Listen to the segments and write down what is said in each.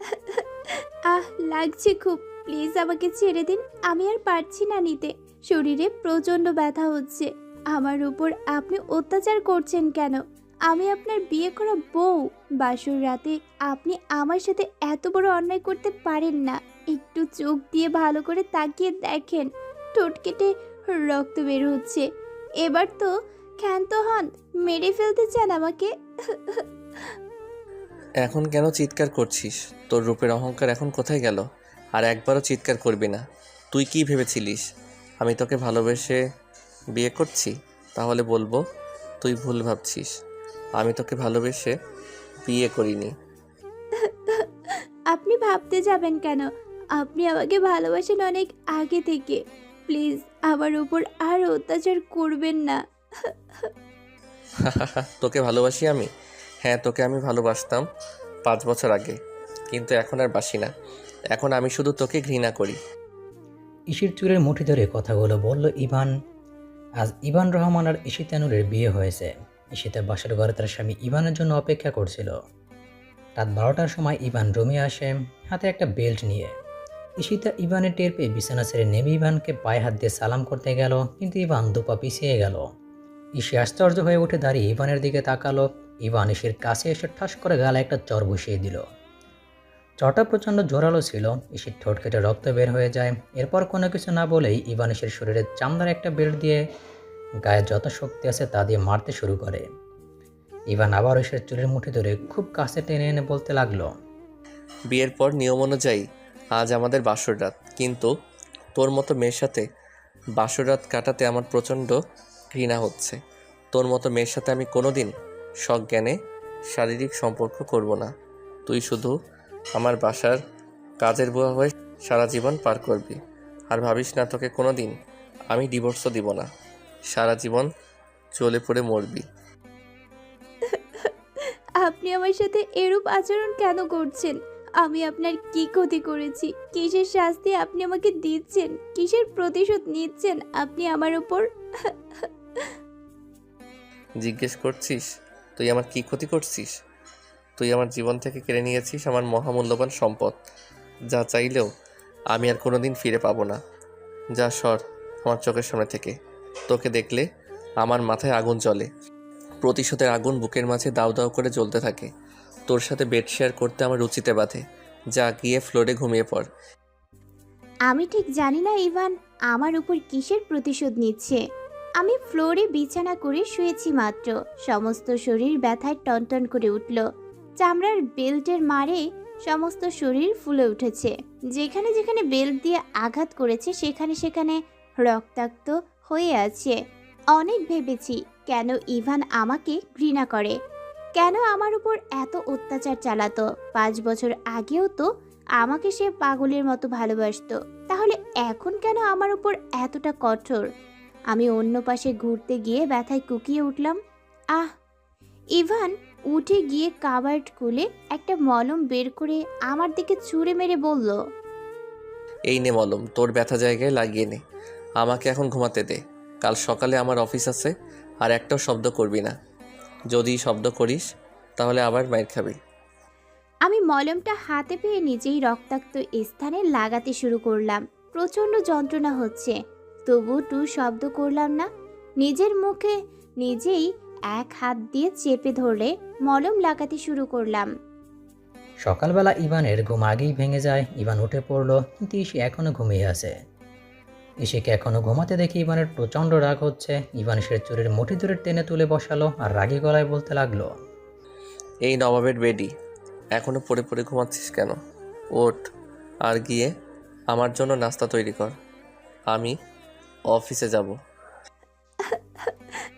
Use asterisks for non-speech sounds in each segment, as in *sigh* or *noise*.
*laughs* আহ, লাগছে খুব। প্লিজ আমাকে ছেড়ে দিন, আমি আর পারছি না নিতে। শরীরে প্রচণ্ড ব্যথা হচ্ছে। আমার উপর আপনি অত্যাচার করছেন কেন? আমি আপনার বিয়ে করা বউ। বাসর রাতে আপনি আমার সাথে এত বড় অন্যায় করতে পারেন না। একটু চোখ দিয়ে ভালো করে তাকিয়ে দেখেন। ঠোঁট কেটে রক্ত বের হচ্ছে। এবার তো ক্ষান্ত হন। মেরে ফেলতে চান আমাকে? *laughs* এখন কেন চিৎকার করছিস? তোর রূপের অহংকার এখন কোথায় গেল? আর একবারও চিৎকার করবি না। তুই কি ভেবেছিলিস? আমি তোকে ভালোবেসে বিয়ে করছি? তাহলে বলব তুই ভুল ভাবছিস। আমি তোকে ভালোবেসে বিয়ে করিনি। আপনি ভাবতে যাবেন কেন? আপনি আমাকে ভালোবাসেন অনেক আগে থেকে। প্লিজ আমার উপর আর অত্যাচার করবেন না। *laughs* তোকে ভালোবাসি আমি? হ্যাঁ তোকে আমি ভালোবাসতাম পাঁচ বছর আগে, কিন্তু এখন আর বাসি না। এখন আমি শুধু তোকে ঘৃণা করি। ইসির চুলের মুঠি ধরে কথাগুলো বলল ইভান। আজ ইভান রহমান আর ইশিতানুরের বিয়ে হয়েছে। ইশিতা বাসার ঘরে তার স্বামী ইভানের জন্য অপেক্ষা করছিল। রাত বারোটার সময় ইভান রুমে আসে, হাতে একটা বেল্ট নিয়ে। ইশিতা ইভানের টের পেয়ে বিছানা ছেড়ে নেমে ইভানকে পায়ে হাত দিয়ে সালাম করতে গেল, কিন্তু ইভান দুপা পিছিয়ে গেল। ইসি আশ্চর্য হয়ে উঠে দাঁড়িয়ে ইভানের দিকে তাকালো। ইভান ইসির কাছে এসে ঠাস করে গালে একটা চর বসিয়ে দিল। চটা প্রচণ্ড জোরালো ছিল ইসির ঠোঁট কেটে রক্ত বের হয়ে যায়। এরপর কোনো কিছু না বলেই ইভানিসের শরীরে চামড়ার একটা বেল্ট দিয়ে গায়ে যত শক্তি আছে তা দিয়ে মারতে শুরু করে। ইভান আবার ইসের চুলের মুঠি ধরে খুব কাছে টেনে এনে বলতে লাগল, বিয়ের পর নিয়ম অনুযায়ী আজ আমাদের বাসর রাত, কিন্তু তোর মতো মেয়ের সাথে বাসর রাত কাটাতে আমার প্রচণ্ড ঘৃণা হচ্ছে। তোর মতো মেয়ের সাথে আমি কোনো দিন সজ্ঞানে শারীরিক সম্পর্ক করব না। তুই শুধু আমার বাসার কাজের বুয়া হয়ে সারা জীবন পার করবি। আর ভাবিস না তোকে কোনো দিন আমি ডিভোর্সও দিব না। সারা জীবন চলে পড়ে মরবি। আপনি আমার সাথে এরূপ আচরণ কেন করছেন? আমি আপনার কি ক্ষতি করেছি? কিসের শাস্তি আপনি আমাকে দিচ্ছেন? কিসের প্রতিশোধ নিচ্ছেন আপনি আমার উপর? জিজ্ঞেস করছিস? তুই আমার কি ক্ষতি করছিস? তুই আমার জীবন থেকে কেড়ে নিয়েছিস আমার মহামূল্যবান সম্পদ। যা চাইলেও আমি আর কোনোদিন ফিরে পাবো না। যা সর আমার চোখের সামনে থেকে। তোকে দেখলে আমার মাথায় আগুন জ্বলে। প্রতিশোধের আগুন বুকের মাঝে দাউ দাউ করে জ্বলতে থাকে। তোর সাথে বেড শেয়ার করতে আমার রুচিতে বাঁধে। যা গিয়ে ফ্লোরে ঘুমিয়ে পড়। আমি ঠিক জানি না, ইভান, আমার উপর কিসের প্রতিশোধ নিচ্ছে? আমি ফ্লোরে বিছানা করে শুয়েছি মাত্র। সমস্ত শরীর ব্যথায় টনটন করে উঠল। চামড়ার বেল্টের মারে সমস্ত শরীর ফুলে উঠেছে। যেখানে যেখানে বেল্ট দিয়ে আঘাত করেছে, সেখানে সেখানে রক্তাক্ত হয়ে আছে। অনেক ভেবেছি, কেন ইভান আমাকে ঘৃণা করে? কেন আমার উপর এত অত্যাচার চালাতো? পাঁচ বছর আগেও তো আমাকে সে পাগলের মতো ভালোবাসতো। তাহলে এখন কেন আমার উপর এতটা কঠোর? আমি অন্য পাশে ঘুরতে গিয়ে ব্যথায় কুকিয়ে উঠলাম। আহ ইভান উঠে গিয়ে কাবার্ড খুলে একটা মলম বের করে আমার দিকে ছুঁড়ে মেরে বলল এই নে মলম তোর ব্যথা জায়গায় লাগিয়ে নে। আমাকে এখন ঘুমাতে দে। কাল সকালে আমার অফিস আছে আর একটাও শব্দ করবি না। যদি শব্দ করিস তাহলে আবার মাইর খাবি। আমি মলমটা হাতে পেয়ে নিজেই রক্তাক্ত স্থানে লাগাতে শুরু করলাম। প্রচণ্ড যন্ত্রণা হচ্ছে। তবু টু শব্দ করলাম না। নিজের মুখে নিজেই এক হাত দিয়ে চেপে ধরে মলম লাগাতে শুরু করলাম। সকালবেলা ইভানের ঘুম আগেই ভেঙে যায়। ইভান উঠে পড়ল কিন্তু ইসি এখনও ঘুমিয়ে আছে। ইসিকে এখনও ঘুমাতে দেখে ইভানের প্রচণ্ড রাগ হচ্ছে। ইভান ইসের চুলের মুঠি ধরে টেনে তুলে বসালো আর রাগী গলায় বলতে লাগল এই নবাবের বেডি এখনও পড়ে পড়ে ঘুমাচ্ছিস কেন? ওঠ আর গিয়ে আমার জন্য নাস্তা তৈরি কর। আমি অফিসে যাব।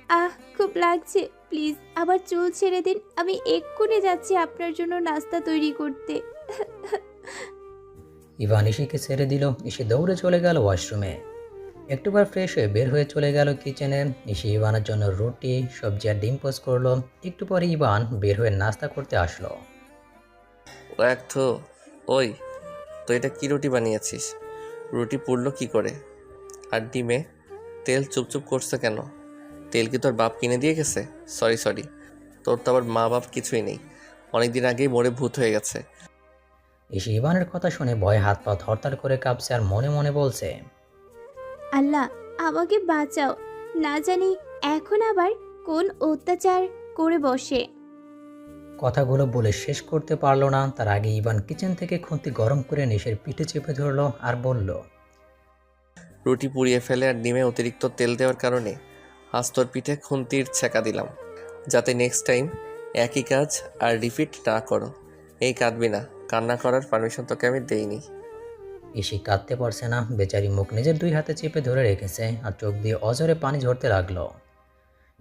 আহ খুব লাগছে। প্লিজ আবার চুল ছেড়ে দিন। আমি এক্ষুনি যাচ্ছি আপনার জন্য নাস্তা তৈরি করতে। ইভান ইসিকে ছেড়ে দিল। ইসি দৌড়ে চলে গেল ওয়াশরুমে। একটুবার ফ্রেশ হয়ে বের হয়ে চলে গেল কিচেনে। ইসি ইভানের জন্য রুটি সবজি আর ডিম পোস্ট করল। একটু পরে ইভান বের হয়ে নাস্তা করতে আসলো। ও এক তো ওই তো এটা কি রুটি বানিয়েছিস? রুটি পুড়লো কি করে? আর ডিমে তেল চুপচুপ করছে কেন? তেল কি তোর বাপ কিনে দিয়ে গেছে? সরি সরি তোর তো আবার মা বাপ কিছুই নেই। অনেক দিন আগেই মরে ভূত হয়ে গেছে। এসে ইভানের কথা শুনে ভয়ে হাত পা থরথর করে কাঁপছে আর মনে মনে বলছে আল্লাহ আমাকে বাঁচাও। না জানি এখন আবার কোন অত্যাচার করে বসে। কথাগুলো বলে শেষ করতে পারল না। তার আগে ইভান কিচেন থেকে খুন্তি গরম করে নিশের পিঠে চেপে ধরলো আর বলল রুটি পুড়িয়ে ফেলে আর ডিমে অতিরিক্ত তেল দেওয়ার কারণে আজ তোর পিঠে খুন্তির ছেঁকা দিলাম। যাতে নেক্সট টাইম একই কাজ আর রিপিট না করো। এই কাঁদবি না কান্না করার পারমিশন তোকে আমি দেইনি। ইসি কাঁদতে পারছে না বেচারি মুখ নিজের দুই হাতে চেপে ধরে রেখেছে আর চোখ দিয়ে অজরে পানি ঝরতে লাগল।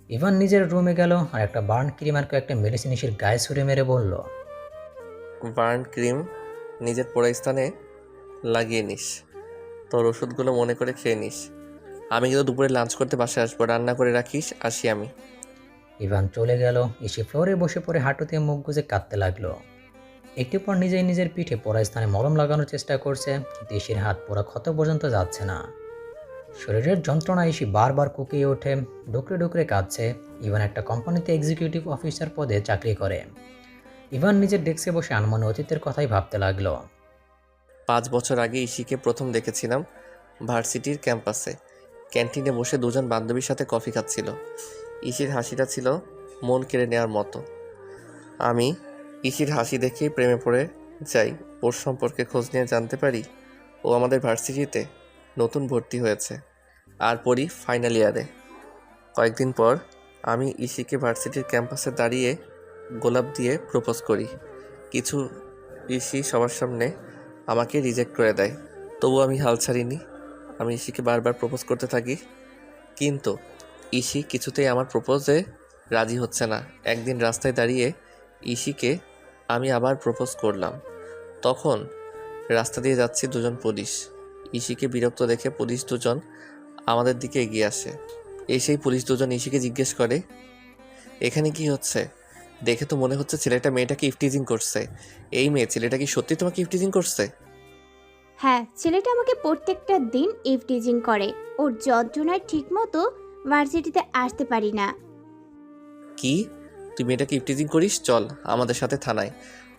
ইভান নিজের রুমে গেল আর একটা বার্ন ক্রিম আর কয়েকটা মেডিসিন ইসির গায়ে ছুড়ে মেরে বলল বার্ন ক্রিম নিজের পোড়া স্থানে লাগিয়ে নিস। তোর ওষুধগুলো মনে করে খেয়ে নিস। আমি কিন্তু দুপুরে লাঞ্চ করতে বাসায় আসব, রান্না করে রাখিস, আসি আমি। ইভান চলে গেল, এসে ফ্লোরে বসে পড়ে হাঁটুতে মুখ গুজে কাঁদতে লাগল। একটু পর নিজেই নিজের পিঠে পড়া স্থানে মলম লাগানোর চেষ্টা করছে ইসির হাত পোড়া ক্ষত পর্যন্ত যাচ্ছে না। শরীরের যন্ত্রণা ইসি বারবার কুকিয়ে ওঠে, ডুকরে ডুকরে কাঁদছে। ইভান একটা কোম্পানিতে এক্সিকিউটিভ অফিসার পদে চাকরি করে। ইভান নিজের ডেস্কে বসে আনমনে অতীতের কথাই ভাবতে লাগল। পাঁচ বছর আগে ইশিকে প্রথম দেখেছিলাম ভার্সিটির ক্যাম্পাসে। ক্যান্টিনে বসে দুজন বান্ধবীর সাথে কফি খাচ্ছিল। ইসির হাসিটা ছিল মন কেড়ে নেওয়ার মতো। আমি ইসির হাসি দেখেই প্রেমে পড়ে যাই। ওর সম্পর্কে খোঁজ নিয়ে জানতে পারি ও আমাদের ভার্সিটিতে নতুন ভর্তি হয়েছে। আর পড়ি ফাইনাল ইয়ারে। কয়েকদিন পর আমি ইসিকে ভার্সিটির ক্যাম্পাসে দাঁড়িয়ে গোলাপ দিয়ে প্রপোজ করি। কিছু ইসি সবার সামনে আমাকে রিজেক্ট করে দেয়। তবু আমি হাল ছাড়িনি। আমি ইসিকে বারবার প্রপোজ করতে থাকি। কিন্তু ইসি কিছুতেই আমার প্রপোজে রাজি হচ্ছে না। একদিন রাস্তায় দাঁড়িয়ে ইসিকে আমি আবার প্রপোজ করলাম। তখন রাস্তা দিয়ে যাচ্ছি দুজন পুলিশ। ইসিকে বিরক্ত দেখে পুলিশ দুজন আমাদের দিকে এগিয়ে আসে। এসেই পুলিশ দুজন ইসিকে জিজ্ঞেস করে, এখানে কি হচ্ছে? দেখে তো মনে হচ্ছে ছেলেটা মেয়েটাকে ইফটিজিং করছে। এই মেয়ে ছেলেটা কি সত্যি তোমাকে ইফটিজিং করছে? হ্যাঁ ছেলেটা আমাকে প্রত্যেকটা দিন ইফটিজিং করে। ওর যন্ত্রণায় ঠিকমতো ভার্সিটিতে আসতে পারি না। কি? তুই মেয়েটাকে ইফটিজিং করিস? চল আমাদের সাথে থানায়।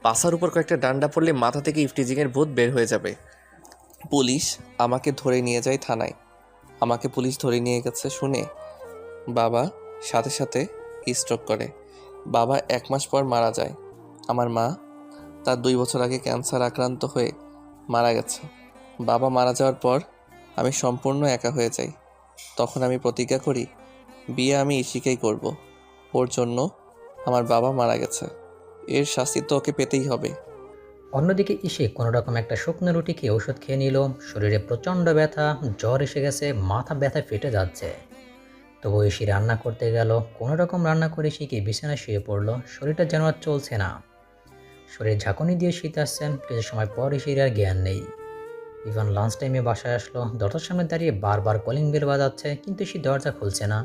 পাশার উপর কয়েকটা ডান্ডা পড়লে মাথা থেকে ইফটিজিংয়ের ভূত বের হয়ে যাবে। পুলিশ আমাকে ধরে নিয়ে যায় থানায়। আমাকে পুলিশ ধরে নিয়ে গেছে শুনে। বাবা সাথে সাথে স্ট্রোক করে। বাবা এক মাস পর মারা যায়। আমার মা তার দুই বছর আগে ক্যান্সার আক্রান্ত হয়ে মারা গেছে। বাবা মারা যাওয়ার পর আমি সম্পূর্ণ একা হয়ে যাই। তখন আমি প্রতিজ্ঞা করি, বিয়ে আমি ইশিকেই করব। ওর জন্য আমার বাবা মারা গেছে। এর শাস্তি তো ওকে পেতেই হবে। অন্যদিকে ইসে কোনো রকম একটা শুকনো রুটি খেয়ে ওষুধ খেয়ে নিল। শরীরে প্রচণ্ড ব্যথা, জ্বর এসে গেছে, মাথা ব্যথায় ফেটে যাচ্ছে। তবু ইসি রান্না করতে গেল। কোনো রকম রান্না করে শিখে বিছানায় শুয়ে পড়ল? শরীরটা যেন আর চলছে না। শরীর ঝাঁকুনি দিয়ে শীত আসছে, কিছু সময় পর ইসির আর জ্ঞান নেই। ইভান লাঞ্চ টাইমে বাসায় আসলো। দরজার সামনে দাঁড়িয়ে বারবার কলিং বেল বাজাচ্ছে, কিন্তু সে দরজা খুলছে না।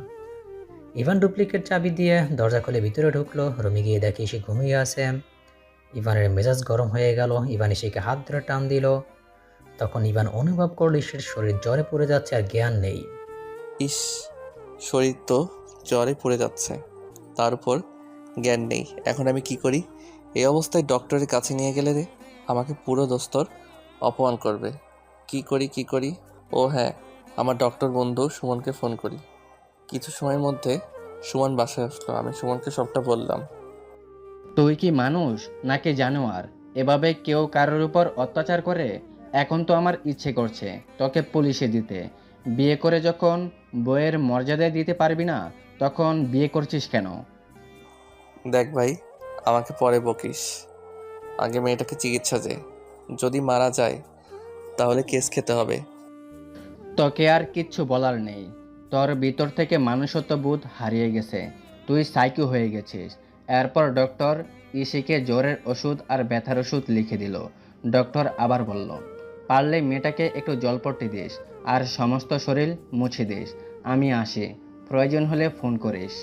ইভান ডুপ্লিকেট চাবি দিয়ে দরজা খুলে ভিতরে ঢুকলো। রুমে গিয়ে দেখে সে ঘুমিয়ে আছে। ইভানের মেজাজ গরম হয়ে গেল। ইভান ইসিকে হাত ধরে টান দিল। তখন ইভান অনুভব করল ইসের শরীর জ্বরে পড়ে যাচ্ছে আর জ্ঞান নেই। ইস শরীর তো জ্বরে পড়ে যাচ্ছে। তার উপর জ্ঞান নেই। এখন আমি কি করি? এই অবস্থায় ডক্টরের কাছে নিয়ে গেলে রে, আমাকে পুরো দোস্তর অপমান করবে। কি করি কি করি? ও হ্যাঁ আমার ডক্টর বন্ধু সুমনকে ফোন করি। কিছু সময়ের মধ্যে সুমন বাসায় আসলো। আমি সুমনকে সবটা বললাম। তুই কি মানুষ নাকি জানোয়ার? এভাবে কেউ কারোর উপর অত্যাচার করে? এখন তো আমার ইচ্ছে করছে তোকে পুলিশে দিতে। বিয়ে করে যখন বইয়ের মর্যাদা দিতে পারবি না তখন বিয়ে করছিস কেন? দেখ ভাই আমাকে পরে বকিস। আগে মেয়েটাকে চিকিৎসা দে। যদি মারা যায় তাহলে কেস খেতে হবে। তোকে আর কিচ্ছু বলার নেই। তোর ভিতর থেকে মানুষত্ব বোধ হারিয়ে গেছে। তুই সাইকো হয়ে গেছিস। এরপর ডক্টর ইসিকে জ্বরের ওষুধ আর ব্যথার ওষুধ লিখে দিল। ডক্টর আবার বলল পারলে মেয়েটাকে একটু জলপট্টি দিস। আর সমস্ত শরীর মুছে দিস। আমি আসি। প্রয়োজন হলে ফোন করিস।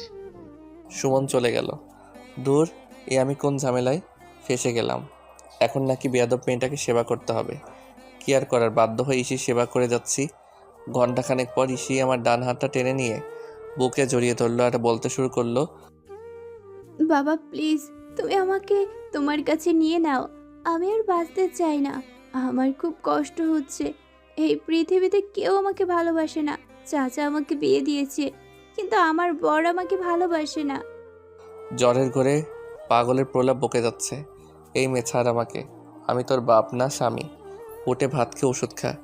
সুমন চলে গেল। দূর এ আমি কোন ঝামেলায়? ফেসে গেলাম। এখন নাকি বেয়াদব মেয়েটাকে সেবা করতে হবে। কি আর করার বাধ্য হয়ে ইসি সেবা করে যাচ্ছি। ঘন্টাখানেক পর ইসি আমার ডান হাতটা টেনে নিয়ে বুকে জড়িয়ে ধরলো আর বলতে শুরু করল বাবা প্লিজ তুমি আমাকে তোমার কাছে নিয়ে নাও। আমি আর বাঁচতে চাই না। আমার খুব কষ্ট হচ্ছে। এই পৃথিবীতে কেউ আমাকে ভালোবাসে না। চাচা আমাকে বিয়ে দিয়েছে কিন্তু আমার বর আমাকে ভালোবাসে না। জ্বরের ঘরে পাগলের প্রলাপ বকে যাচ্ছে। এই মেয়ে ছাড় আমাকে। আমি তোর বাপ না স্বামী। উঠে ভাত খেয়ে ওষুধ খা।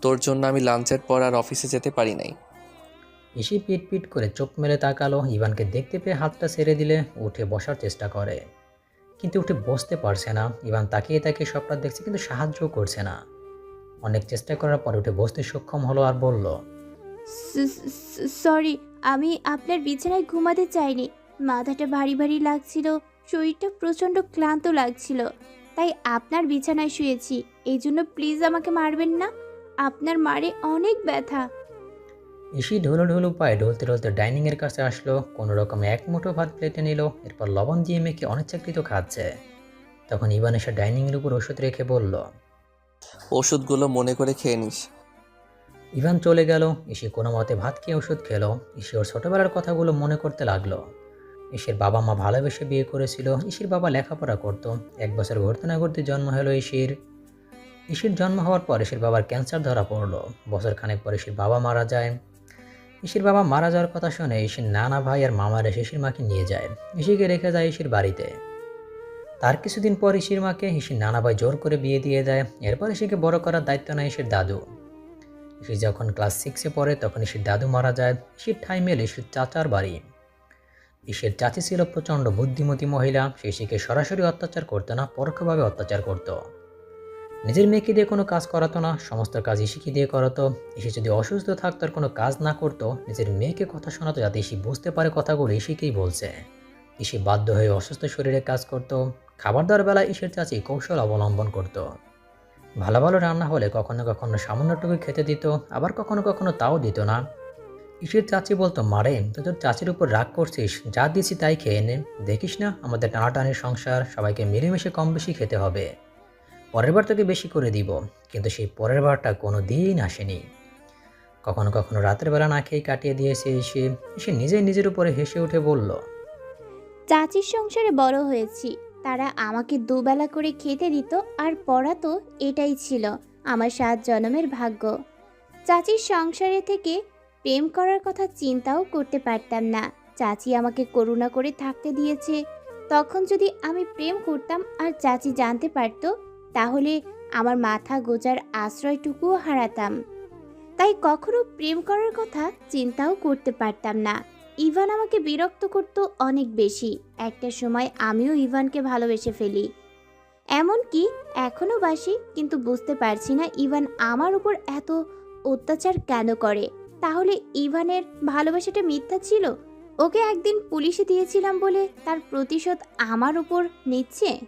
তোর জন্য আমি লাঞ্চের পর আর অফিসে যেতে পারি নাই। ইসি পিট পিট করে চোখ মেলে তাকালো। ইভানকে দেখতে পেয়ে হাতটা ছেড়ে দিলে উঠে বসার চেষ্টা করে। কিন্তু উঠে বসতে পারছে না। ইভান তাকিয়ে তাকিয়ে সবটা দেখছে কিন্তু সাহায্যও করছে না। অনেক চেষ্টা করার পর উঠে বসতে সক্ষম হলো আর বলল সরি আমি আপনার বিছানায় ঘুমাতে চাইনি। মাথাটা ভারী ভারী লাগছিল শরীরটা প্রচণ্ড ক্লান্ত লাগছিল। তাই আপনার বিছানায় শুয়েছি এই জন্য প্লিজ আমাকে মারবেন না। আপনার মারে অনেক ব্যথা। ইসি ঢুলো ঢুলো পায়ে ঢলতে ঢলতে ডাইনিংয়ের কাছে আসলো কোনো রকমে এক মুঠো ভাত প্লেটে নিল এরপর লবণ দিয়ে মেখে অনিচ্ছাকৃত খাচ্ছে। তখন ইভান এসে ডাইনিংয়ের উপর ওষুধ রেখে বলল ওষুধগুলো মনে করে খেয়ে নিস। ইভান চলে গেল ইসি কোনো মতে ভাত খেয়ে ওষুধ খেলো। ইসি ওর ছোটোবেলার কথাগুলো মনে করতে লাগল। ইসির বাবা মা ভালোবেসে বিয়ে করেছিল ইসির বাবা লেখাপড়া করতো। এক বছর ঘুরতে না ঘুরতে জন্ম হলো ইসির ইসির জন্ম হওয়ার পর ইসির বাবার ক্যান্সার ধরা পড়ল। বছর খানেক পর ইসির বাবা মারা যায়। ইসির বাবা মারা যাওয়ার কথা শুনে ইসির নানা ভাই আর মামার ইসির মাকে নিয়ে যায়। ইসিকে রেখে যায় ইসির বাড়িতে। তার কিছুদিন পর ইসির মাকে ইসির নানা ভাই জোর করে বিয়ে দিয়ে দেয়। এরপর ইসিকে বড় করার দায়িত্ব নেয় ইসির দাদু। ইসি যখন ক্লাস সিক্সে পড়ে, তখন ইসির দাদু মারা যায়। ইসির ঠাই মেলে ইসির চাচার বাড়ি। ইসের চাচি ছিল প্রচণ্ড বুদ্ধিমতী মহিলা। সে ইসিকে সরাসরি অত্যাচার করতো না, পরোক্ষভাবে অত্যাচার করত। নিজের মেয়েকে দিয়ে কোনো কাজ করাতো না, সমস্ত কাজ ইসিকে দিয়ে করাতো। ইসি যদি অসুস্থ থাকতো আর কোনো কাজ না করতো, নিজের মেয়েকে কথা শোনাতো যাতে ইসি বুঝতে পারে কথাগুলো ইসিকেই বলছে। ইসি বাধ্য হয়ে অসুস্থ শরীরে কাজ করত। খাবার দাবার বেলায় ইসের চাচি কৌশল অবলম্বন করত। ভালো ভালো রান্না হলে কখনো কখনো সামান্যটুকু খেতে দিত, আবার কখনো কখনো তাও দিত না। ইসের চাচি বলতো, মারে, তুই তোর চাচির উপর রাগ করছিস, যা দিয়েছি তাই খেয়ে নে। দেখিস না, আমাদের টানাটানির সংসার, সবাইকে মিলেমিশে কম বেশি খেতে হবে। পরের বার তোকে বেশি করে দিব। কিন্তু সেই পরের বারটা কোনো দিন আসেনি। কখনো কখনো রাতের বেলা না খেয়ে কাটিয়ে দিয়েছে এসে এসে নিজেই নিজের উপরে হেসে উঠে বলল, চাচির সংসারে বড় হয়েছি তারা আমাকে দুবেলা করে খেতে দিত আর পড়াতো এটাই ছিল আমার সাত জন্মের ভাগ্য। চাচির সংসারে থেকে প্রেম করার কথা চিন্তাও করতে পারতাম না। চাচি আমাকে করুণা করে থাকতে দিয়েছে। তখন যদি আমি প্রেম করতাম আর চাচি জানতে পারতো, তাহলে আমার মাথা গোজার আশ্রয়টুকুও হারাতাম। তাই কখনো প্রেম করার কথা চিন্তাও করতে পারতাম না। ইভান আমাকে বিরক্ত করতো অনেক বেশি। একটা সময় আমিও ইভানকে ভালোবেসে ফেলি। এমনকি এখনও বাসি, কিন্তু বুঝতে পারছি না ইভান আমার উপর এত অত্যাচার কেন করে। তাহলে ইভানের ভালোবাসাটা মিথ্যা ছিল? ওকে একদিন পুলিশে দিয়েছিলাম বলে তার প্রতিশোধ আমার উপর নিচ্ছে?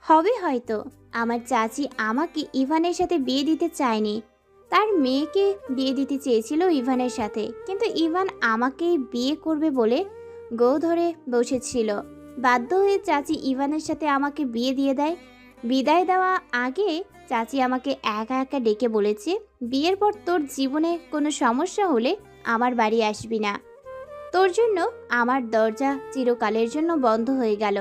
হবে হয়তো। আমার চাচি আমাকে ইভানের সাথে বিয়ে দিতে চায়নি। তার মেয়েকে বিয়ে দিতে চেয়েছিল ইভানের সাথে। কিন্তু ইভান আমাকে বিয়ে করবে বলে গো ধরে বসেছিল। বাধ্য হয়ে চাচি ইভানের সাথে আমাকে বিয়ে দিয়ে দেয়। বিদায় দেওয়া আগে চাচি আমাকে একা একা ডেকে বলেছে, বিয়ের পর তোর জীবনে কোনো সমস্যা হলে আমার বাড়ি আসবি না। তোর জন্য আমার দরজা চিরকালের জন্য বন্ধ হয়ে গেল।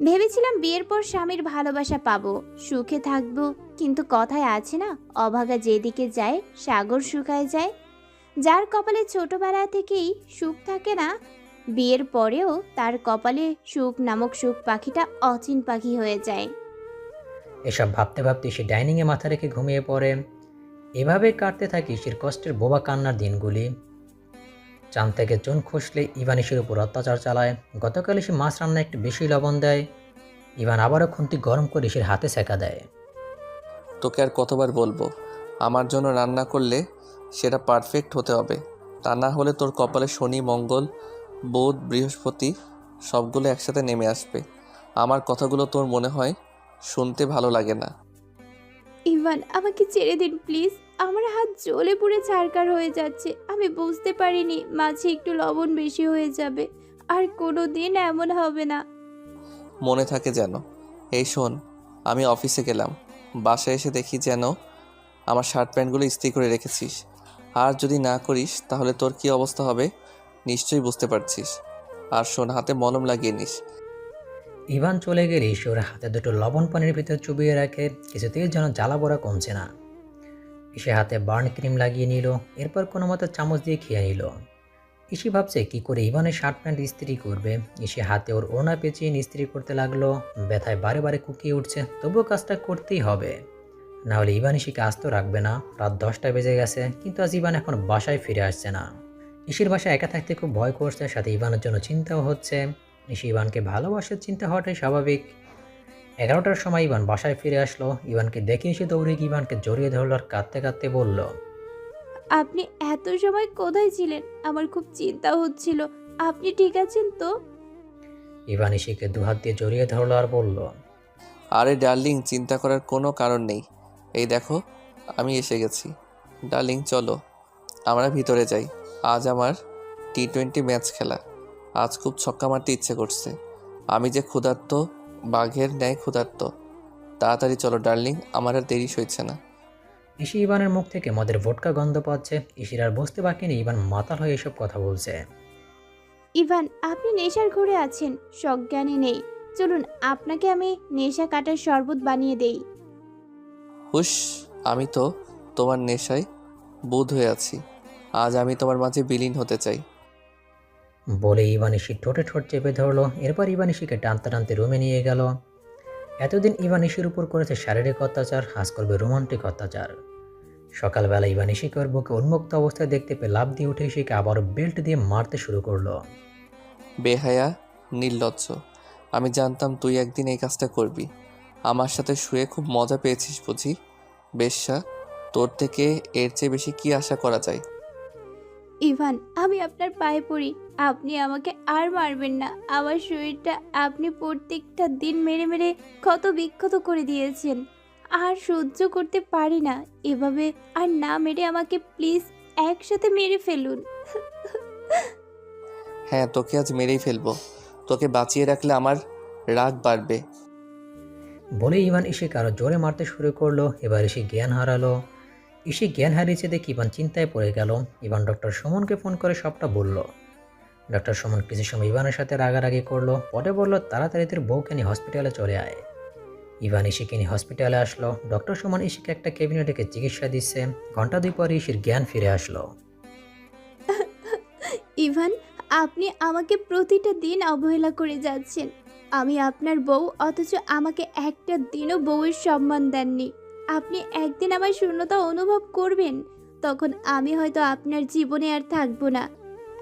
ভেবেছিলাম বিয়ের পর স্বামীর ভালোবাসা পাবো, সুখে থাকব, কিন্তু কথায় আছে না, অভাগা যেদিকে যায়, সাগর শুকায় যায়। যার কপালে ছোটবেলা থেকেই সুখ থাকে না, বিয়ের পরেও তার কপালে সুখ নামক সুখ পাখিটা অচিন পাখি হয়ে যায়। এসব ভাবতে ভাবতে সে ডাইনিংয়ে মাথা রেখে ঘুমিয়ে পড়ে। এভাবে কাটতে থাকে ইসির কষ্টের বোবা কান্নার দিনগুলি। চান থেকে চুন খসলে ইভান ইসের উপর অত্যাচার চালায়। গতকাল সে মাছ রান্না একটু বেশি লবণ দেয়। ইভান আবারও খুন্তি গরম করে ইসের হাতে সেকা দেয়। তোকে আর কতবার বলব আমার জন্য রান্না করলে সেটা পারফেক্ট হতে হবে। তা না হলে তোর কপালে শনি মঙ্গল বুধ বৃহস্পতি সবগুলো একসাথে নেমে আসবে। আমার কথাগুলো তোর মনে হয় শুনতে ভালো লাগে না। ইভান আমাকে ছেড়ে দিন প্লিজ। আমার হাত জ্বলে পুড়ে ছারকার হয়ে যাচ্ছে। আমি বুঝতে পারিনি মাঝে একটু লবণ বেশি হয়ে যাবে। আর কোনো দিন এমন হবে না। মনে থাকে যেন এই শোন আমি অফিসে গেলাম। বাসায় এসে দেখি যেন আমার শার্ট প্যান্টগুলো ইস্ত্রি করে রেখেছিস। আর যদি না করিস তাহলে তোর কি অবস্থা হবে? নিশ্চয়ই বুঝতে পারছিস। আর শোন হাতে মলম লাগিয়ে নিস। ইভান চলে গেলে ঈশি ওর হাতে দুটো লবণ পানির ভিতর চুবিয়ে রাখে। কিছুতেই যেন জ্বালা বড়া কমছে না। ঈশি হাতে বার্ন ক্রিম লাগিয়ে নিল, এরপর কোনো মতো চামচ দিয়ে খেয়ে নিল। ঈশি ভাবছে কি করে ইভানের শার্ট প্যান্ট ইস্ত্রি করবে। ঈশি হাতে ওর ওড়না পেঁচিয়ে ইস্ত্রি করতে লাগল। ব্যথায় বারে বারে কুকিয়ে উঠছে, তবুও কাজটা করতেই হবে। না হলে ইভান ঈশিকে আস্ত রাখবে না। রাত দশটা বেজে গেছে, কিন্তু আজ ইভান এখন বাসায় ফিরে আসছে না। ইসির বাসায় একা থাকতে খুব ভয় করছে, সাথে ইভানের জন্য চিন্তাও হচ্ছে। ঈশি ইভানকে ভালোবাসার চিন্তা হওয়াটাই স্বাভাবিক। এগারোটার সময় ইভান বাসায় ফিরে আসলো। ইভানকে দেখে এসে দৌড়ে গিয়ে ইভানকে জড়িয়ে ধরলো আর কাঁদতে কাঁদতে বলল আপনি এত সময় কোথায় ছিলেন? আমার খুব চিন্তা হচ্ছিল। আপনি ঠিক আছেন তো? ইভান ঈশিকে দুহাত দিয়ে জড়িয়ে ধরলো আর বলল আরে ডার্লিং চিন্তা করার কোনো কারণ নেই। এই দেখো আমি এসে গেছি। ডার্লিং চলো আমরা ভিতরে যাই। আজ আমার টি টোয়েন্টি ম্যাচ খেলা। আজ খুব ছক্কা মারতে ইচ্ছে করছে। আমি যে ক্ষুধার্ত বাঘের ন্যায় ক্ষুধার্ত। তাড়াতাড়ি চলো ডার্লিং আমার আর দেরি সইছে না। ঈশি ইভানের মুখ থেকে মদের ভোটকা গন্ধ পাচ্ছে। ঈশির আর বসতে বাকি নেই ইভান মাতাল হয়ে এসব কথা বলছে। ইভান আপনি নেশার ঘরে আছেন সজ্ঞানে নেই। চলুন আপনাকে আমি নেশা কাটার শরবত বানিয়ে দেই। হুস আমি তো তোমার নেশায় বোধ হয়ে আছি। আজ আমি তোমার মাঝে বিলীন হতে চাই। বলে ইভান ঈশির ঠোঁটে ঠোঁট চেপে ধরলো, এরপর ইভান ঈশিকে টানতে টানতে রুমে নিয়ে গেল। এতদিন ইভান ঈশির উপর করেছে শারীরিক অত্যাচার আজ করবে রোমান্টিক অত্যাচার। সকালবেলা ইভান ঈশিকে ওর বুকে উন্মুক্ত অবস্থায় দেখতে পেয়ে লাভ দিয়ে উঠে ঈশিকে আবারও বেল্ট দিয়ে মারতে শুরু করল। বেহায়া, নির্লজ্জ, আমি জানতাম তুই একদিন এই কাজটা করবি। আমার সাথে শুয়ে খুব মজা পেয়েছিস বুঝি? বেশ্যা, তোর থেকে এর চেয়ে বেশি কি আশা করা যায়? ইভান আমি আপনার পায়ে পড়ি। আপনি আমাকে আর মারবেন না। আমার শরীরটা আপনি প্রত্যেকটা দিন মেরে মেরে ক্ষত বিক্ষত করে দিয়েছেন। আর সহ্য করতে পারি না। এভাবে আর না মেরে আমাকে প্লিজ একসাথে মেরে ফেলুন। হ্যাঁ তোকে আজ মেরেই ফেলব। তোকে বাঁচিয়ে রাখলে আমার রাগ বাড়বে। বলে ইভান এসে কারও জোরে মারতে শুরু করল। এবার এসে জ্ঞান হারালো। ঈশি জ্ঞান হারিয়েছে দেখে ইভান চিন্তায় পড়ে গেল। ইভান ডক্টর সুমনকে ফোন করে সবটা বলল। ডক্টর সুমন কিছু সময় ইভানের সাথে রাগারাগি করল, পরে বলল, তাড়াতাড়ি তোর বউকে নিয়ে হসপিটালে চলে আয়। ইভান ঈশিকে নিয়ে হসপিটালে আসলো। ডক্টর সুমন ঈশিকে একটা কেবিনে ডেকে চিকিৎসা দিচ্ছে। ঘণ্টা দুই পরে ঈশির জ্ঞান ফিরে আসলো। ইভান, আপনি আমাকে প্রতিটা দিন অবহেলা করে যাচ্ছেন। আমি আপনার বউ, অথচ আমাকে একটা দিনও বউয়ের সম্মান দেননি। আপনি একদিন আমার শূন্যতা অনুভব করবেন, তখন আমি হয়তো আপনার জীবনে আর থাকব না।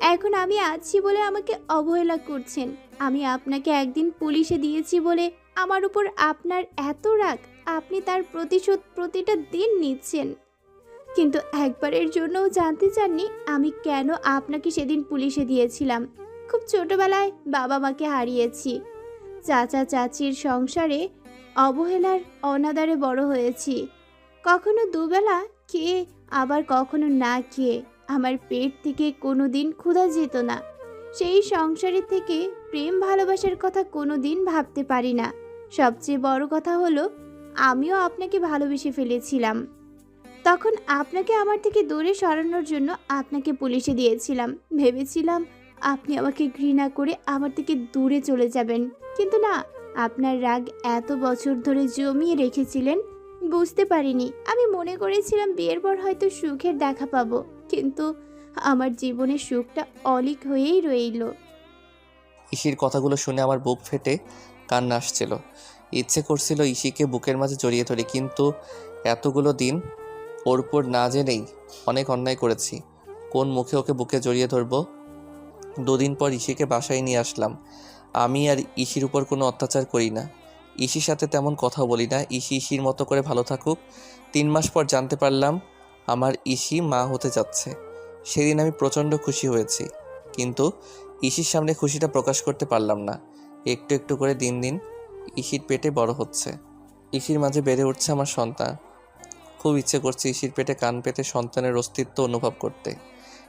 এখন আমি আছি বলে আমাকে অবহেলা করছেন। আমি আপনাকে একদিন পুলিশে দিয়েছি বলে আমার উপর আপনার এত রাগ, আপনি তার প্রতিশোধ প্রতিটা দিন নিচ্ছেন। কিন্তু একবারের জন্যও জানতে চাননি আমি কেন আপনাকে সেদিন পুলিশে দিয়েছিলাম। খুব ছোটবেলায় বাবা মাকে হারিয়েছি। চাচা চাচির সংসারে অবহেলার অনাদারে বড় হয়েছি। কখনো দুবেলা খেয়ে আবার কখনো না খেয়ে আমার পেট থেকে কোনো দিন ক্ষুধা যেত না। সেই সংসারের থেকে প্রেম ভালোবাসার কথা কোনো দিন ভাবতে পারি না। সবচেয়ে বড় কথা হলো, আমিও আপনাকে ভালোবেসে ফেলেছিলাম। তখন আপনাকে আমার থেকে দূরে সরানোর জন্য আপনাকে পুলিশে দিয়েছিলাম। ভেবেছিলাম, আপনি আমাকে ঘৃণা করে আমার থেকে দূরে চলে যাবেন। কিন্তু না আপনার রাগ এত বছর ধরে জমিয়ে রেখেছিলেন? বুঝতে পারিনি। আমি মনে করেছিলাম বিয়ের পর হয়তো সুখের দেখা পাবো, কিন্তু আমার জীবনের সুখটা অলিক হয়েই রইল। ইসির কথাগুলো শুনে আমার বুক ফেটে কান্না আসছিল। ইচ্ছে করছিল ইসিকে বুকের মাঝে জড়িয়ে ধরি, কিন্তু এতগুলো দিন ওর উপর না জেনেই অনেক অন্যায় করেছি। কোন মুখে ওকে বুকে জড়িয়ে ধরবো? দুদিন পর ইসিকে বাসায় নিয়ে আসলাম। আমি আর ইসির উপর কোনো অত্যাচার করি না। ইসির সাথে তেমন কথা বলি না। ইসি ইসির মতো করে ভালো থাকুক। তিন মাস পর জানতে পারলাম আমার ইসি মা হতে যাচ্ছে। সেদিন আমি প্রচণ্ড খুশি হয়েছি। কিন্তু ইসির সামনে খুশিটা প্রকাশ করতে পারলাম না। একটু একটু করে দিন দিন ইসির পেটে বড় হচ্ছে। ইসির মাঝে বেড়ে উঠছে আমার সন্তান। খুব ইচ্ছে করছে ইসির পেটে কান পেতে সন্তানের অস্তিত্ব অনুভব করতে।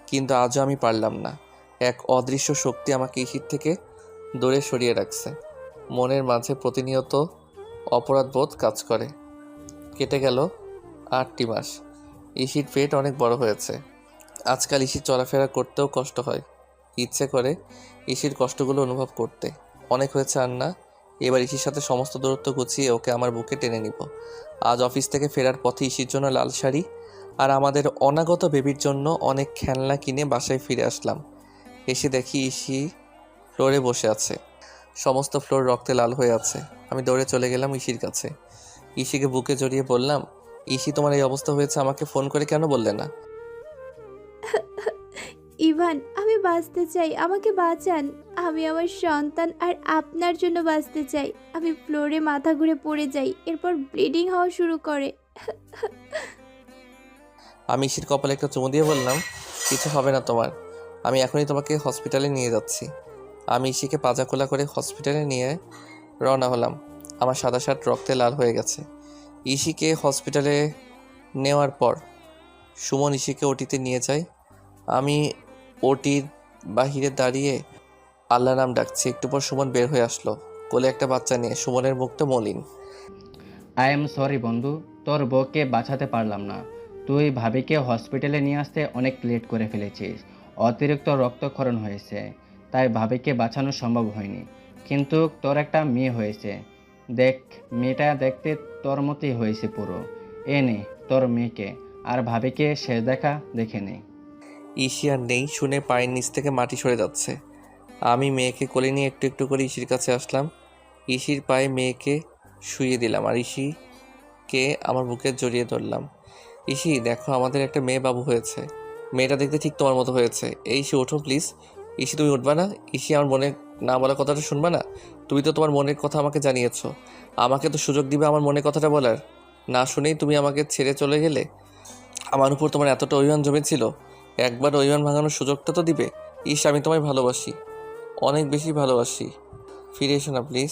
কিন্তু আজও আমি পারলাম না। এক অদৃশ্য শক্তি আমাকে ইসির থেকে দূরে সরিয়ে রাখছে। মনের মাঝে প্রতিনিয়ত অপরাধবোধ কাজ করে। কেটে গেল আটটি মাস। ইসির পেট অনেক বড় হয়েছে। আজকাল ইসির চলাফেরা করতেও কষ্ট হয়। ইচ্ছে করে ইসির কষ্টগুলো অনুভব করতে। অনেক হয়েছে আর না এবার ইসির সাথে সমস্ত দূরত্ব গুছিয়ে ওকে আমার বুকে টেনে নিব। আজ অফিস থেকে ফেরার পথে ইসির জন্য লাল শাড়ি আর আমাদের অনাগত বেবির জন্য অনেক খেলনা কিনে বাসায় ফিরে আসলাম। এসে দেখি ইসি ফ্লোরে বসে আছে। সমস্ত ফ্লোর রক্তে লাল হয়ে আছে। আমি দৌড়ে চলে গেলাম ইসির কাছে। ইসিকে বুকে জড়িয়ে বললাম ইসি তোমার এই অবস্থা হয়েছে আমাকে ফোন করে কেন বললে না? ইভান আমি বাঁচতে চাই আমাকে বাঁচান। আমি আমার সন্তান আর আপনার জন্য বাঁচতে চাই। আমি ফ্লোরে মাথা ঘুরে পড়ে যাই এরপর ব্লিডিং হওয়া শুরু করে। আমি ইসির কপালে একটা চুমু দিয়ে বললাম কিছু হবে না তোমার। আমি এখনই তোমাকে হসপিটালে নিয়ে যাচ্ছি। আমি ইসিকে পাজা খোলা করে হসপিটালে নিয়ে রওনা হলাম। আমার সাদা শার্ট রক্তে লাল হয়ে গেছে। ইসিকে হসপিটালে নেওয়ার পর সুমন ইসিকে ওটিতে নিয়ে যায়। আমি ওটির বাহিরে দাঁড়িয়ে আল্লাহ নাম ডাকছি। একটু পর সুমন বের হয়ে আসলো। কোলে একটা বাচ্চা নিয়ে। সুমনের মুখটা মলিন। আই এম সরি বন্ধু। তোর বউকে বাঁচাতে পারলাম না। তুই ভাবিকে হসপিটালে নিয়ে আসতে অনেক লেট করে ফেলেছিস। অতিরিক্ত রক্তক্ষরণ হয়েছে। তাই ভাবিকে বাঁচানো সম্ভব হয়নি। কিন্তু তোর একটা মেয়ে হয়েছে। দেখ, মেয়েটা দেখতে তোর মতোই হয়েছে পুরো। এ নে, তোর মেয়েকে। আর ভাবিকে শেষ দেখা দেখে নে। আর নেই শুনে পায়ের নিচ থেকে মাটি সরে যাচ্ছে। আমি মেয়েকে কোলে নিয়ে একটু একটু করে ইসির কাছে আসলাম। ইসির পায়ে মেয়েকে শুইয়ে দিলাম আর ইসিকে আমার বুকে জড়িয়ে ধরলাম। ইসি, দেখো আমাদের একটা মেয়ে বাবু হয়েছে। মেয়েটা দেখতে ঠিক তোমার মতো হয়েছে। এই, সে ওঠো, প্লিজ। ইসি, তুমি উঠবা না? ইসি, আমার মনে না বলার কথাটা শুনবা না? তুমি তো তোমার মনের কথা আমাকে জানিয়েছ। আমাকে তো সুযোগ দিবে আমার মনের কথাটা বলার। না শুনেই তুমি আমাকে ছেড়ে চলে গেলে? আমার উপর তোমার এতটা অভিমান জমেছিল? একবার অভিমান ভাঙানোর সুযোগটা তো দিবে? ইস, আমি তোমায় ভালোবাসি। অনেক বেশি ভালোবাসি। ফিরে এসো না, প্লিজ।